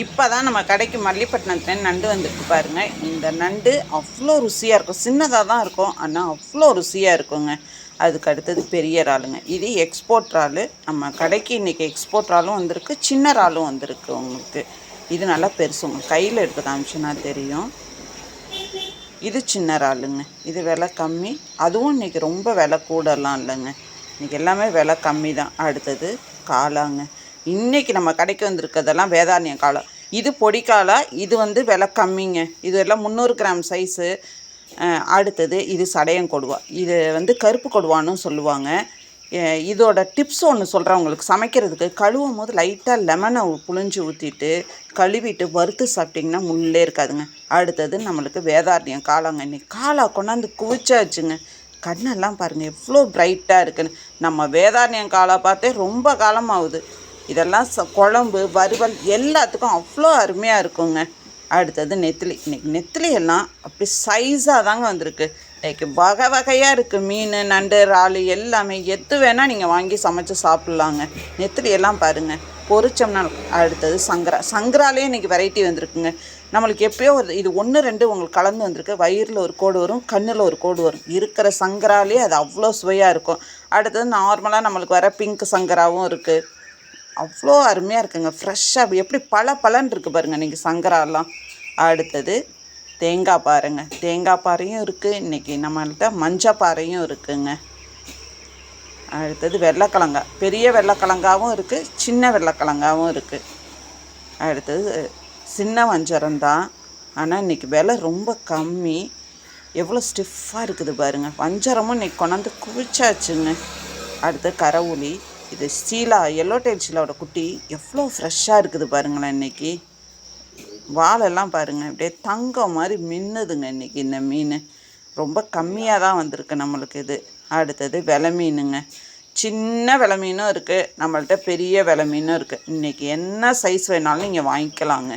இப்போ தான் நம்ம கடைக்கு மல்லிப்பட்டினத்துல நண்டு வந்திருக்கு பாருங்கள் இந்த நண்டு அவ்வளோ ருசியாக இருக்கும். சின்னதாக தான் இருக்கும் ஆனால் அவ்வளோ ருசியாக இருக்குங்க. அதுக்கு அடுத்தது பெரிய இறாலுங்க. இது எக்ஸ்போர்ட் இறாலு. நம்ம கடைக்கு இன்றைக்கி எக்ஸ்போர்ட் இறாலும் வந்திருக்கு சின்ன இறாலும் வந்திருக்கு உங்களுக்கு. இது நல்லா பெருசு கையில் எடுத்து காமிச்சுன்னா தெரியும். இது சின்ன இறாலுங்க. இது விலை கம்மி. அதுவும் இன்றைக்கி ரொம்ப விலை கூடலாம் இல்லைங்க. இன்றைக்கி எல்லாமே விலை கம்மி தான் அடுத்தது காளாங்க. இன்றைக்கி நம்ம கடைக்கு வந்திருக்கிறதெல்லாம் வேதாரண்யம் காலம் இது பொடிக்காளா? இது வந்து விலை கம்மிங்க. இது எல்லாம் முந்நூறு கிராம் சைஸு அடுத்தது இது சடையம் கொடுவா. இது வந்து கருப்பு கொடுவான்னு சொல்லுவாங்க. இதோட டிப்ஸ் ஒன்று சொல்கிறேன் உங்களுக்கு. சமைக்கிறதுக்கு கழுவும் போது லைட்டாக லெமனை புழிஞ்சு ஊற்றிட்டு கழுவிட்டு வறுத்து சாப்பிட்டிங்கன்னா முள்ளே இருக்காதுங்க. அடுத்தது நம்மளுக்கு வேதாரண்யம் காளாங்க. இன்னைக்கு காளா கொண்டாந்து குவிச்சாச்சுங்க. கண்ணெல்லாம் பாருங்கள் எவ்வளோ பிரைட்டாக இருக்குன்னு. நம்ம வேதாரண்யம் காளா பார்த்தே ரொம்ப காலமாகுது. இதெல்லாம் ச குழம்பு வறுவல் எல்லாத்துக்கும் அவ்வளோ அருமையாக இருக்குங்க. அடுத்தது நெத்திலி. இன்றைக்கி நெத்திலி எல்லாம் அப்படி சைஸாக தாங்க வந்திருக்கு. இன்னைக்கு வகை வகையாக இருக்குது மீன் நண்டு இறாலு எல்லாமே. எது வேணால் நீங்கள் வாங்கி சமைச்சு சாப்பிட்லாங்க. நெத்திலி எல்லாம் பாருங்கள் பொரிச்சோம்னா அடுத்தது சங்கரா. சங்கராலே இன்றைக்கி வெரைட்டி வந்திருக்குங்க. நம்மளுக்கு எப்பயோ ஒரு இது ஒன்று ரெண்டு உங்களுக்கு கலந்து வந்திருக்கு. வயிறில் ஒரு கோடு வரும் கண்ணில் ஒரு கோடு வரும். இருக்கிற சங்கராலே அது அவ்வளோ சுவையாக இருக்கும். அடுத்தது நார்மலாக நம்மளுக்கு வர பிங்க் சங்கராவும் இருக்குது அவ்வளோ அருமையாக இருக்குங்க. ஃப்ரெஷ்ஷாக எப்படி பல பலன் இருக்குது பாருங்கள் நீங்கள் சங்கராலாம் அடுத்தது. தேங்காய் பாருங்க. தேங்காய் பாறையும் இருக்குது இன்றைக்கி நம்மள்கிட்ட மஞ்சள் பாறையும் இருக்குங்க. அடுத்தது வெள்ளைக்கிழங்கா. பெரிய வெள்ளைக்கிழங்காவும் இருக்குது சின்ன வெள்ளைக்கிழங்காவும் இருக்குது அடுத்தது சின்ன வஞ்சரம் தான். ஆனால் இன்றைக்கி விலை ரொம்ப கம்மி. எவ்வளோ ஸ்டிஃபாக இருக்குது பாருங்கள் வஞ்சரமும் இன்றைக்கி கொண்டாந்து குவிச்சாச்சுங்க. அடுத்து கரவுளி இது சீலா எல்லோ டைல் சீலாவோட குட்டி. எவ்வளோ ஃப்ரெஷ்ஷாக இருக்குது பாருங்களேன் இன்றைக்கி வாழெல்லாம் பாருங்கள் அப்படியே தங்கம் மாதிரி மின்னுதுங்க இன்றைக்கி இந்த மீன். ரொம்ப கம்மியாக தான் வந்திருக்கு நம்மளுக்கு இது. அடுத்தது விலை மீனுங்க. சின்ன விலை மீனும் இருக்குது நம்மள்ட்ட பெரிய விலை மீனும் இருக்குது இன்றைக்கி என்ன சைஸ் வேணாலும் நீங்கள் வாங்கிக்கலாங்க.